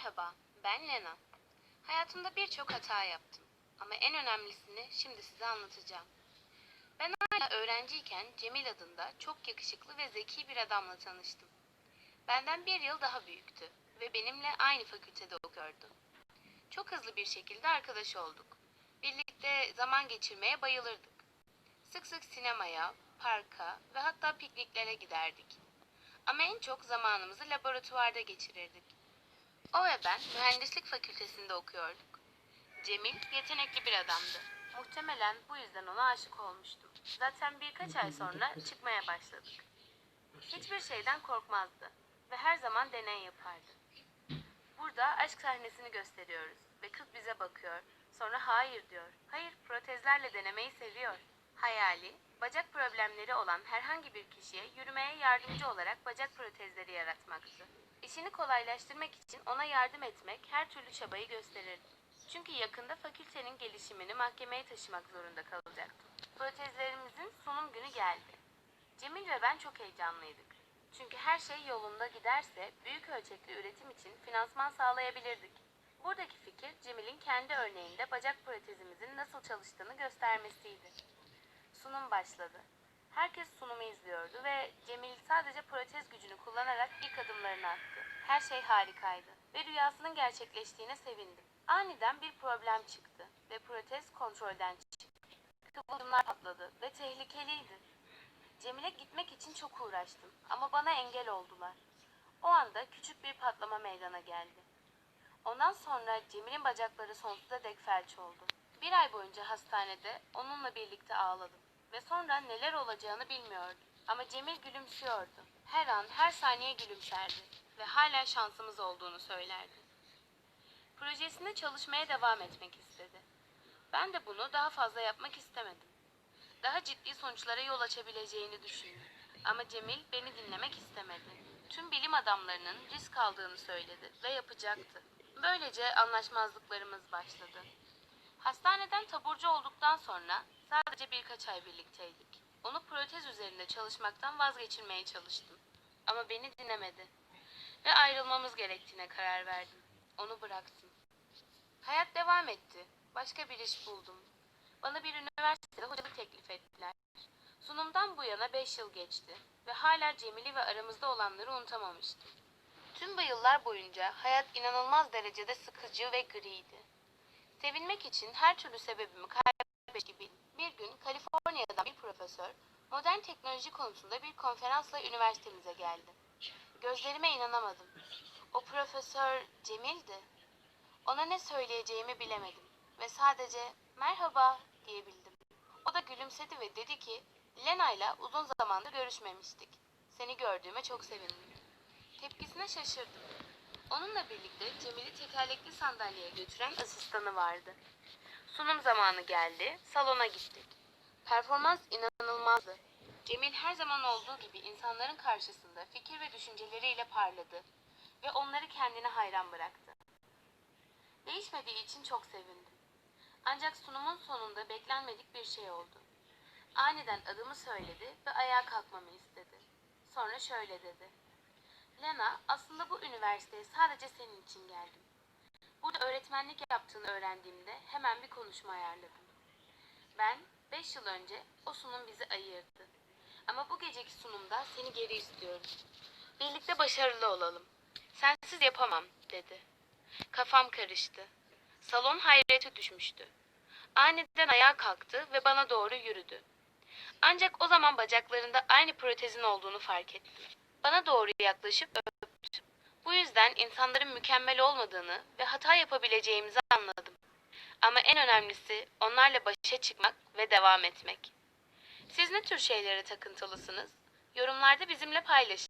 Merhaba, ben Lena. Hayatımda birçok hata yaptım. Ama en önemlisini şimdi size anlatacağım. Ben hala öğrenciyken Cemil adında çok yakışıklı ve zeki bir adamla tanıştım. Benden bir yıl daha büyüktü ve benimle aynı fakültede okuyordu. Çok hızlı bir şekilde arkadaş olduk. Birlikte zaman geçirmeye bayılırdık. Sık sık sinemaya, parka ve hatta pikniklere giderdik. Ama en çok zamanımızı laboratuvarda geçirirdik. O ve ben mühendislik fakültesinde okuyorduk. Cemil yetenekli bir adamdı. Muhtemelen bu yüzden ona aşık olmuştum. Zaten birkaç ay sonra çıkmaya başladık. Hiçbir şeyden korkmazdı ve her zaman deney yapardı. Burada aşk sahnesini gösteriyoruz ve kız bize bakıyor. Sonra hayır diyor. Hayır, protezlerle denemeyi seviyor. Hayali, bacak problemleri olan herhangi bir kişiye yürümeye yardımcı olarak bacak protezleri yaratmaktı. İşini kolaylaştırmak için ona yardım etmek her türlü çabayı gösterirdi. Çünkü yakında fakültenin gelişimini mahkemeye taşımak zorunda kalacaktım. Protezlerimizin sunum günü geldi. Cemil ve ben çok heyecanlıydık. Çünkü her şey yolunda giderse büyük ölçekli üretim için finansman sağlayabilirdik. Buradaki fikir Cemil'in kendi örneğinde bacak protezimizin nasıl çalıştığını göstermesiydi. Sunum başladı. Herkes sunumu izliyordu ve Cemil sadece protez gücünü kullanarak ilk adımlarını attı. Her şey harikaydı ve rüyasının gerçekleştiğine sevindim. Aniden bir problem çıktı ve protez kontrolden çıktı. Kıvılcımlar patladı ve tehlikeliydi. Cemil'e gitmek için çok uğraştım ama bana engel oldular. O anda küçük bir patlama meydana geldi. Ondan sonra Cemil'in bacakları sonsuza dek felç oldu. Bir ay boyunca hastanede onunla birlikte ağladım ve sonra neler olacağını bilmiyordum. Ama Cemil gülümsüyordu. Her an, her saniye gülümserdi ve hala şansımız olduğunu söylerdi. Projesinde çalışmaya devam etmek istedi. Ben de bunu daha fazla yapmak istemedim. Daha ciddi sonuçlara yol açabileceğini düşündüm. Ama Cemil beni dinlemek istemedi. Tüm bilim adamlarının risk aldığını söyledi ve yapacaktı. Böylece anlaşmazlıklarımız başladı. Hastaneden taburcu olduktan sonra sadece birkaç ay birlikteydik. Onu protez üzerinde çalışmaktan vazgeçirmeye çalıştım. Ama beni dinlemedi. Ve ayrılmamız gerektiğine karar verdim. Onu bıraktım. Hayat devam etti. Başka bir iş buldum. Bana bir üniversitede hocalık teklif ettiler. Sunumdan bu yana 5 yıl geçti ve hala Cemil'i ve aramızda olanları unutamamıştım. Tüm bu yıllar boyunca hayat inanılmaz derecede sıkıcı ve griydi. Sevinmek için her türlü sebebimi kaybetmiş gibiydim. Bir gün Kaliforniya'dan bir profesör modern teknoloji konusunda bir konferansla üniversitemize geldi. Gözlerime inanamadım. O profesör Cemil'di. Ona ne söyleyeceğimi bilemedim ve sadece merhaba diyebildim. O da gülümsedi ve dedi ki Lena'yla uzun zamandır görüşmemiştik. Seni gördüğüme çok sevindim. Tepkisine şaşırdım. Onunla birlikte Cemil'i tekerlekli sandalyeye götüren asistanı vardı. Sunum zamanı geldi, salona gittik. Performans inanılmazdı. Cemil her zaman olduğu gibi insanların karşısında fikir ve düşünceleriyle parladı ve onları kendine hayran bıraktı. Değişmediği için çok sevindim. Ancak sunumun sonunda beklenmedik bir şey oldu. Aniden adımı söyledi ve ayağa kalkmamı istedi. Sonra şöyle dedi. Lena, aslında bu üniversiteye sadece senin için geldim. Burada öğretmenlik yaptığını öğrendiğimde hemen bir konuşma ayarladım. Ben 5 yıl önce o sunum bizi ayırdı. Ama bu geceki sunumda seni geri istiyorum. Birlikte başarılı olalım. Sensiz yapamam, dedi. Kafam karıştı. Salon hayrete düşmüştü. Aniden ayağa kalktı ve bana doğru yürüdü. Ancak o zaman bacaklarında aynı protezin olduğunu fark ettim. Bana doğru yaklaşıp öptü. Bu yüzden insanların mükemmel olmadığını ve hata yapabileceğimizi anladım. Ama en önemlisi onlarla başa çıkmak ve devam etmek. Siz ne tür şeylere takıntılısınız? Yorumlarda bizimle paylaşın.